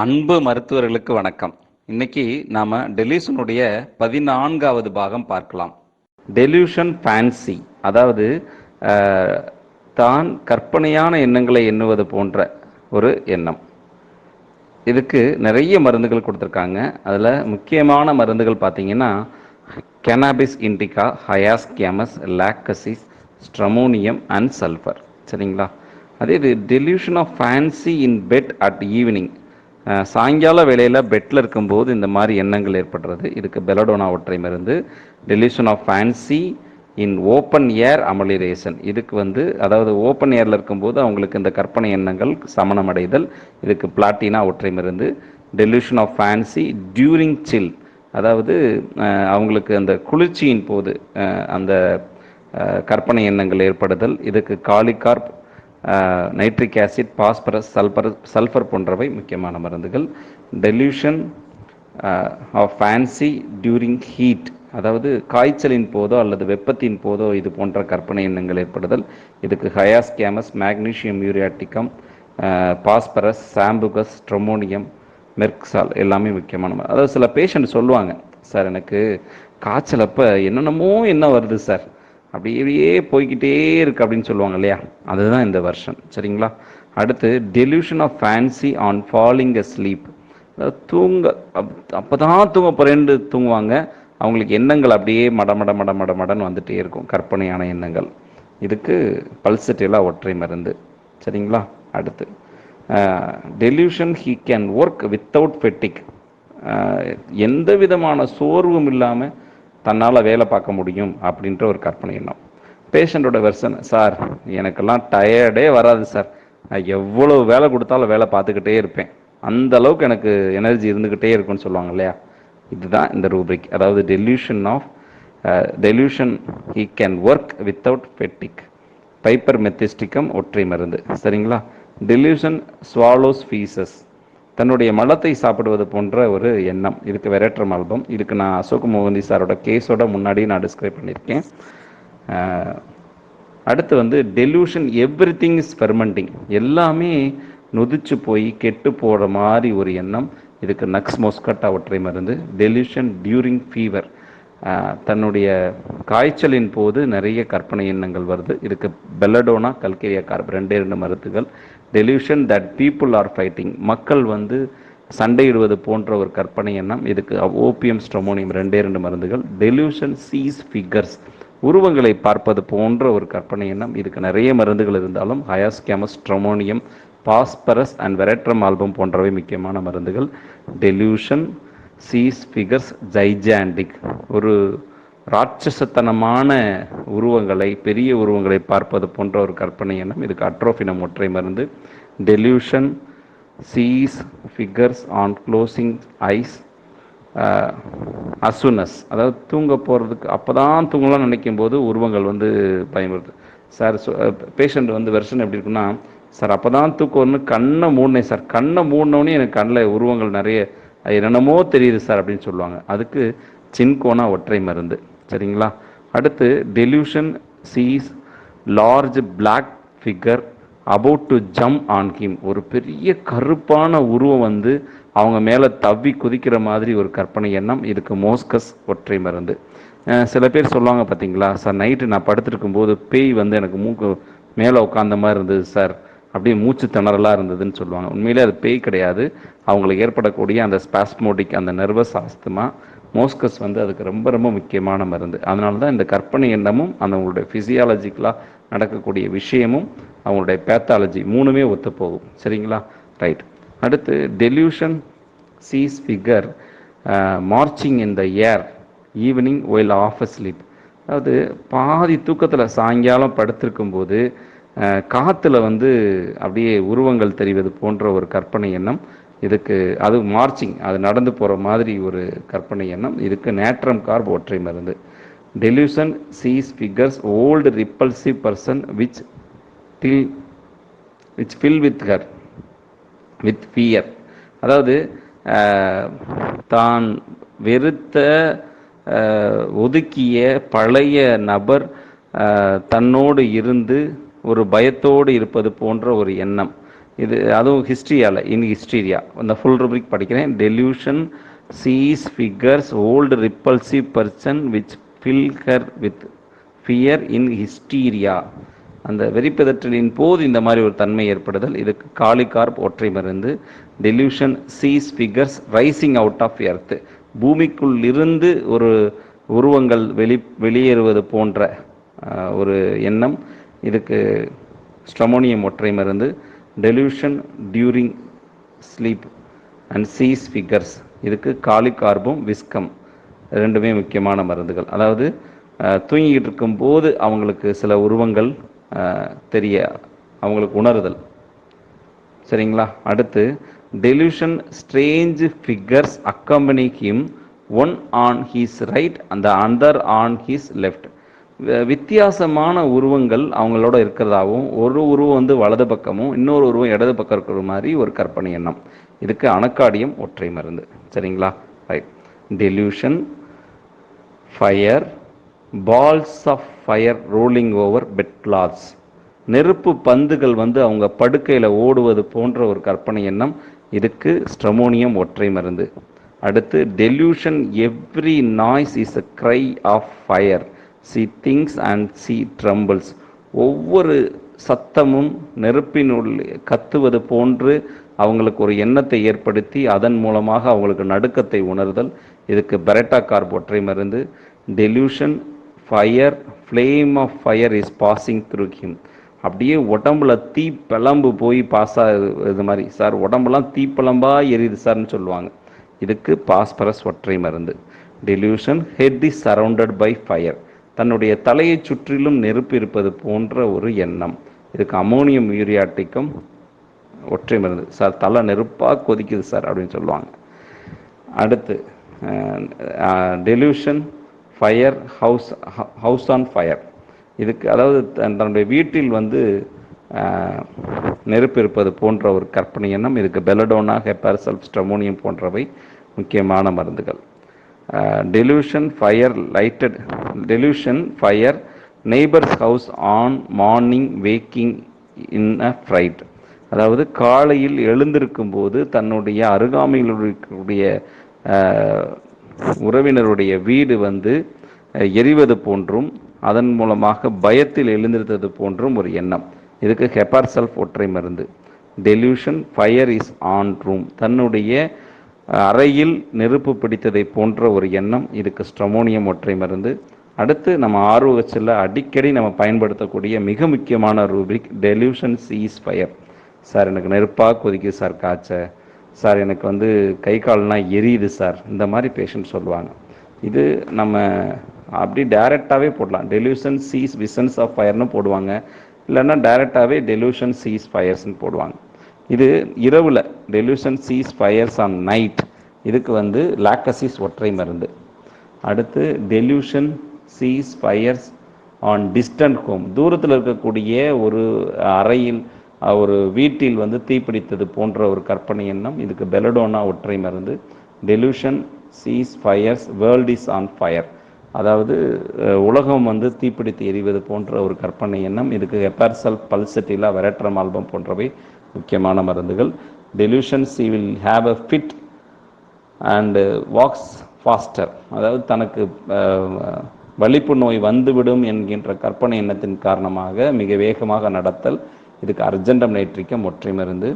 அன்பு மருத்துவர்களுக்கு வணக்கம். இன்னைக்கு நாம டெலியூஷனுடைய பதினான்காவது பாகம் பார்க்கலாம். டெலியூஷன் ஃபேன்சி அதாவது தான் கற்பனையான எண்ணங்களை எண்ணுவது போன்ற ஒரு எண்ணம். இதுக்கு நிறைய மருந்துகள் கொடுத்துருக்காங்க. அதில் முக்கியமான மருந்துகள் பார்த்தீங்கன்னா cannabis indica hyoscyamus lachesis stramonium and sulphur சரிங்களா? அதே இது delusion of fancy in bed at evening சாயங்கால வேளையில் பெட்டில் இருக்கும்போது இந்த மாதிரி எண்ணங்கள் ஏற்படுறது. இதுக்கு பெலடோனா ஒற்றை மருந்து delusion of fancy in open air amelioration இதுக்கு வந்து அதாவது ஓப்பன் ஏரில் இருக்கும்போது அவங்களுக்கு இந்த கற்பனை எண்ணங்கள் சமணம் அடைதல் இதுக்கு பிளாட்டினா ஒற்றை மருந்து delusion of fancy during chill அதாவது அவங்களுக்கு அந்த குளிர்ச்சியின் போது அந்த கற்பனை எண்ணங்கள் ஏற்படுதல். இதுக்கு kali carb nitric acid phosphorus sulphur sulphur போன்றவை முக்கியமான மருந்துகள். Delusion of fancy during heat அதாவது காய்ச்சலின் போதோ அல்லது வெப்பத்தின் போதோ இது போன்ற கற்பனை எண்ணங்கள் ஏற்படுதல். இதுக்கு ஹயாஸ் games magnesium யூரியாட்டிக்கம் phosphorus sambucus stramonium merc sol எல்லாமே முக்கியமான மருந்து. அதாவது சில பேஷண்ட் சொல்லுவாங்க சார் எனக்கு காய்ச்சல் அப்போ என்னென்னமோ என்ன வருது சார். அப்படி இப்படியே போய்கிட்டே இருக்கு அப்படின்னு சொல்லுவாங்க இல்லையா? அதுதான் இந்த வருஷன் சரிங்களா? அடுத்து delusion of fancy on falling asleep அதாவது தூங்க அப்போ தான் தூங்க போகிறேன்னு தூங்குவாங்க. அவங்களுக்கு எண்ணங்கள் அப்படியே மட மட மட மட மடன்னு வந்துகிட்டே இருக்கும். கற்பனையான எண்ணங்கள். இதுக்கு பல்சட்டிலா ஒற்றை மருந்து. சரிங்களா? அடுத்து delusion he can work without fatigue எந்த விதமான சோர்வும் இல்லாமல் தன்னால் வேலை பார்க்க முடியும் அப்படின்ற ஒரு கற்பனை எண்ணம். பேஷண்ட்டோட வெர்சன் சார் எனக்கெல்லாம் டயர்டே வராது சார் நான் எவ்வளோ வேலை கொடுத்தாலும் வேலை பார்த்துக்கிட்டே இருப்பேன். அந்த அளவுக்கு எனக்கு எனர்ஜி இருந்துக்கிட்டே இருக்கும்னு சொல்லுவாங்க இல்லையா? இதுதான் இந்த ரூபிக் அதாவது delusion of delusion he can work without பெட்டிக் பைப்பர் மெத்திஸ்டிக்கம் ஒற்றை மருந்து. சரிங்களா? டெலியூஷன் ஸ்வாலோஸ் ஃபீசஸ் தன்னுடைய மலத்தை சாப்பிடுவது போன்ற ஒரு எண்ணம். இதுக்கு வெரேட்ரம் ஆல்பம் இதுக்கு நான் அசோக் மோகந்தி சாரோட கேஸோட முன்னாடி நான் டிஸ்கிரைப் பண்ணியிருக்கேன். அடுத்து வந்து delusion everything is fermenting எல்லாமே நொதிச்சு போய் கெட்டு போகிற மாதிரி ஒரு எண்ணம். இதுக்கு நக்ஸ் மொஸ்கட்டா ஒற்றை மருந்து டெலியூஷன் டியூரிங் ஃபீவர் தன்னுடைய காய்ச்சலின் போது நிறைய கற்பனை எண்ணங்கள் வருது. இதுக்கு பெல்லடோனா கல்கேரியா கார்ப் ரெண்டே ரெண்டு மருந்துகள். Delusion that people are fighting மக்கள் வந்து சண்டையிடுவது போன்ற ஒரு கற்பனை எண்ணம். இதுக்கு ஓபியம் ஸ்ட்ரமோனியம் ரெண்டே ரெண்டு மருந்துகள். டெலியூஷன் சீஸ் ஃபிகர்ஸ் உருவங்களை பார்ப்பது போன்ற ஒரு கற்பனை எண்ணம். இதுக்கு நிறைய மருந்துகள் இருந்தாலும் hyoscyamus stramonium phosphorus and veratrum album போன்றவை முக்கியமான மருந்துகள். டெலியூஷன் சீஸ் ஃபிகர்ஸ் ஜைஜாண்டிக் ஒரு ராட்சசத்தனமான உருவங்களை பெரிய உருவங்களை பார்ப்பது போன்ற ஒரு கற்பனை எண்ணம். இதுக்கு அட்ரோஃபினம் ஒற்றை மருந்து. Delusion sees figures on closing eyes அசுனஸ் அதாவது தூங்க போகிறதுக்கு அப்போ தான் தூங்கலாம்னு நினைக்கும் போது உருவங்கள் வந்து பயன்படுது. சார் பேஷண்ட் வந்து வெர்ஷன் எப்படி இருக்குன்னா சார் அப்போ தான் தூக்கம்னு கண்ணை மூடினேன் சார் கண்ணை மூடினோடனே எனக்கு கண்ணில் உருவங்கள் நிறைய அது என்னென்னமோ தெரியுது சார் அப்படின்னு சொல்லுவாங்க. அதுக்கு சின்கோனா ஒற்றை மருந்து. சரிங்களா? அடுத்து delusion sees large black figure about to jump on him ஒரு பெரிய கருப்பான உருவம் வந்து அவங்க மேலே தவ்வி குதிக்கிற மாதிரி ஒரு கற்பனை எண்ணம். இதுக்கு மோஸ்கஸ் ஒற்றை மருந்து. சில பேர் சொல்லுவாங்க பார்த்தீங்களா சார் நைட்டு நான் படுத்துருக்கும் போது பேய் வந்து எனக்கு மூக்கு மேலே உட்காந்த மாதிரி இருந்தது சார். அப்படியே மூச்சு திணறலாக இருந்ததுன்னு சொல்லுவாங்க. உண்மையிலே அது பேய் கிடையாது. அவங்களுக்கு ஏற்படக்கூடிய அந்த ஸ்பாஸ்மோட்டிக் அந்த நர்வஸ் ஆஸ்துமா மோஸ்கஸ் வந்து அதுக்கு ரொம்ப ரொம்ப முக்கியமான மருந்து. அதனால தான் இந்த கற்பனை எண்ணமும் அந்த அவங்களுடைய ஃபிசியாலஜிக்கலாக நடக்கக்கூடிய விஷயமும் அவங்களுடைய பேத்தாலஜி மூணுமே ஒத்து போகும் சரிங்களா? ரைட் அடுத்து delusion sees figure marching in the air evening while of sleep அதாவது பாதி தூக்கத்தில் சாயங்காலம் படுத்திருக்கும் போது காற்றுல வந்து அப்படியே உருவங்கள் தெரிவது போன்ற ஒரு கற்பனை எண்ணம் இதுக்கு அது மார்ச்சிங் அது நடந்து போகிற மாதிரி ஒரு கற்பனை எண்ணம். இதுக்கு நேட்ரம் கார்ப் ஒற்றை மருந்து. Delusion sees figures old repulsive person which till which fill with her with fear அதாவது தான் வெறுத்த ஒதுக்கிய பழைய நபர் தன்னோடு இருந்து ஒரு பயத்தோடு இருப்பது போன்ற ஒரு எண்ணம். இது அதுவும் ஹிஸ்ட்ரியால் இன் ஹிஸ்டீரியா இந்த ஃபுல் ரூபிக் படிக்கிறேன். Delusion sees figures old repulsive person which fill her with fear in hysteria அந்த வெறிப்பதற்றலின் போது இந்த மாதிரி ஒரு தன்மை ஏற்படுதல். இதுக்கு காலிகார்ப் ஒற்றை மருந்து. Delusion sees figures rising out of earth பூமிக்குள் இருந்து ஒரு உருவங்கள் வெளி வெளியேறுவது போன்ற ஒரு எண்ணம். இதுக்கு ஸ்ட்ரமோனியம் ஒற்றை மருந்து. Delusion during sleep and sees figures இதுக்கு காலிகார்பும் விஸ்கம். ரெண்டுமே முக்கியமான மருந்துகள். அதாவது தூங்கிக்கிட்டு இருக்கும்போது அவங்களுக்கு சில உருவங்கள் தெரிய அவங்களுக்கு உணருதல். சரிங்களா? அடுத்து delusion strange figures accompany him one on his right அந்த அந்தர் ஆன் ஹீஸ் லெஃப்ட் வித்தியாசமான உருவங்கள் அவங்களோட இருக்கிறதாவும் ஒரு உருவம் வந்து வலது பக்கமும் இன்னொரு உருவம் இடது பக்கம் இருக்கிற மாதிரி ஒரு கற்பனை எண்ணம். இதுக்கு அணக்காடியம் ஒற்றை மருந்து. சரிங்களா? Right delusion fire balls of fire rolling over bed clothes நெருப்பு பந்துகள் வந்து அவங்க படுக்கையில் ஓடுவது போன்ற ஒரு கற்பனை எண்ணம். இதுக்கு ஸ்ட்ரமோனியம் ஒற்றை மருந்து. அடுத்து delusion every noise is a cry of fire sees things and sees trembles ஒவ்வொரு சத்தமும் நெருப்பினுள் கத்துவது போன்று அவங்களுக்கு ஒரு எண்ணத்தை ஏற்படுத்தி அதன் மூலமாக அவங்களுக்கு நடுக்கத்தை உணர்தல். இதுக்கு பெரட்டா கார்ப் ஒற்றை மருந்து. Delusion fire flame of fire is passing through him அப்படியே உடம்புல தீ பிளம்பு போய் பாஸ் இது மாதிரி. சார் உடம்புலாம் தீப்பிழம்பா எரியுது சார்னு சொல்லுவாங்க. இதுக்கு பாஸ்பரஸ் ஒற்றை மருந்து. Delusion head is surrounded by fire தன்னுடைய தலையை சுற்றிலும் நெருப்பு இருப்பது போன்ற ஒரு எண்ணம். இதுக்கு அமோனியம் யூரியாட்டிக்கும் ஒற்றை மருந்து. சார் தலை நெருப்பாக கொதிக்குது சார் அப்படின்னு சொல்லுவாங்க. அடுத்து delusion fire house house on fire இதுக்கு அதாவது தன்னுடைய வீட்டில் வந்து நெருப்பு இருப்பது போன்ற ஒரு கற்பனை எண்ணம். இதுக்கு பெலடோனா ஹெப்பார்சல்ப் ஸ்ட்ரமோனியம் போன்றவை முக்கியமான மருந்துகள். Delusion fire lighted delusion fire neighbours house on morning waking in a fright அதாவது காலையில் எழுந்திருக்கும் போது தன்னுடைய அருகாமையில் இருக்கக்கூடிய உறவினருடைய வீடு வந்து எரிவது போன்றும் அதன் மூலமாக பயத்தில் எழுந்திருந்தது போன்றும் ஒரு எண்ணம். இதுக்கு ஹெப்பார்சல்ஃப் ஒற்றை மருந்து. Delusion fire is on room தன்னுடைய அறையில் நெருப்பு பிடித்ததை போன்ற ஒரு எண்ணம் இதுக்கு ஸ்ட்ரமோனியம் ஒற்றை மருந்து. அடுத்து நம்ம ஆர்வச்சில் அடிக்கடி நம்ம பயன்படுத்தக்கூடிய மிக முக்கியமான rubric delusion sees fire sir எனக்கு நெருப்பாக கொதிக்குது சார் காய்ச்ச சார் எனக்கு வந்து கை கால்லாம் எரியுது சார் இந்த மாதிரி பேஷண்ட் சொல்லுவாங்க. இது நம்ம அப்படி டைரெக்டாகவே போடலாம். டெலியூஷன் சீஸ் விசன்ஸ் ஆஃப் ஃபயர்னு போடுவாங்க. இல்லைன்னா டைரெக்டாகவே டெலியூஷன் சீஸ் ஃபயர்ஸ்னு போடுவாங்க. இது இரவில் delusion sees fires on night இதுக்கு வந்து லாக்கசிஸ் ஒற்றை மருந்து. அடுத்து delusion sees fires on distant home தூரத்தில் இருக்கக்கூடிய ஒரு அறையில் ஒரு வீட்டில் வந்து தீப்பிடித்தது போன்ற ஒரு கற்பனை எண்ணம் இதுக்கு பெலடோனா ஒற்றை மருந்து. Delusion sees fires world is on fire அதாவது உலகம் வந்து தீப்பிடித்து எரிவது போன்ற ஒரு கற்பனை எண்ணம். இதுக்கு ஹெப்பார்சல் பல்சட்டிலா வெரட்ரம் ஆல்பம் போன்றவை முக்கியமான மருந்துகள். Delusions you will have a fit and walks faster அதாவது தனக்கு வலிப்பு நோய் வந்துவிடும் என்கின்ற கற்பனை எண்ணத்தின் காரணமாக மிக வேகமாக நடத்தல். இதுக்கு அர்ஜென்டம் நைட்ரிக்கம் ஒற்றை மருந்து.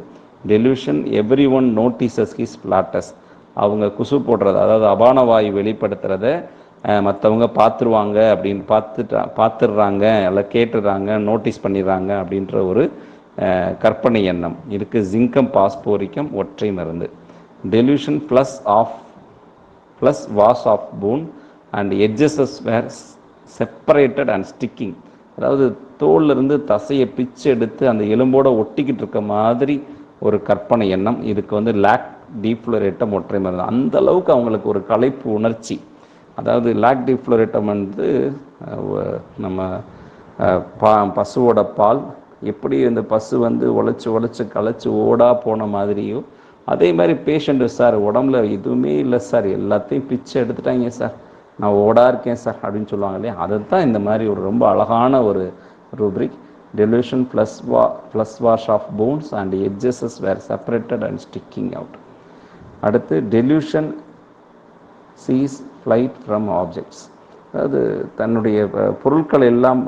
Delusion every one notices his flatus அவங்க குசு போடுறது அதாவது அபான வாயு வெளிப்படுத்துறத மற்றவங்க பார்த்துருவாங்க அப்படின்னு பார்த்துட்டா பார்த்துடுறாங்க இல்லை கேட்டுடுறாங்க நோட்டீஸ் பண்ணிடுறாங்க அப்படின்ற ஒரு கற்பனை எண்ணம். இதுக்கு ஜிங்கம் பாஸ்போரிக்கம் ஒற்றை மருந்து. Delusion flesh off flesh was off bone and edges were separated and sticking அதாவது தோல்லிருந்து தசையை பிச்சு எடுத்து அந்த எலும்போட ஒட்டிக்கிட்டு இருக்க மாதிரி ஒரு கற்பனை எண்ணம். இதுக்கு வந்து லேக் டீஃப்ளோரேட்டம் ஒற்றை மருந்து. அந்த அளவுக்கு அவங்களுக்கு ஒரு களைப்பு உணர்ச்சி. அதாவது லேக் டீஃப்ளோரேட்டம் வந்து நம்ம பா பசுவோட பால் எப்படி இந்த பசு வந்து உழைச்சி உழைச்சி களைச்சி ஓடா போன மாதிரியோ அதே மாதிரி பேஷண்ட்டு சார் உடம்புல எதுவுமே இல்லை சார் எல்லாத்தையும் பிச்சு எடுத்துட்டாங்க சார் நான் ஓடா இருக்கேன் சார் அப்படின்னு சொல்லுவாங்க இல்லையா? அதை தான் இந்த மாதிரி ஒரு ரொம்ப அழகான ஒரு rubric delusion flesh was flesh was off bones and edges were separated and sticking out அடுத்து delusion sees flight from objects அதாவது தன்னுடைய பொருட்கள் எல்லாம்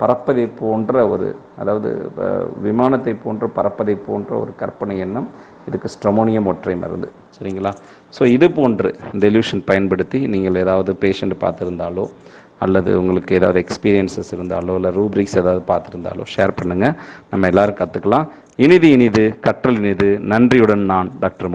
பறப்பதை போன்ற ஒரு அதாவது விமானத்தை போன்று பறப்பதை போன்ற ஒரு கற்பனை எண்ணம் இதுக்கு ஸ்ட்ரமோனியம் ஒற்றை மருந்து. சரிங்களா? ஸோ இது போன்று டெலியூஷன் பயன்படுத்தி நீங்கள் ஏதாவது பேஷண்ட் பார்த்துருந்தாலோ அல்லது உங்களுக்கு ஏதாவது எக்ஸ்பீரியன்சஸ் இருந்தாலோ இல்லை ரூப்ரிக்ஸ் ஏதாவது பார்த்துருந்தாலோ ஷேர் பண்ணுங்கள் நம்ம எல்லாரும் கற்றுக்கலாம் இனிது இனிது கற்றல் இனிது. நன்றியுடன் நான் டாக்டர் முனி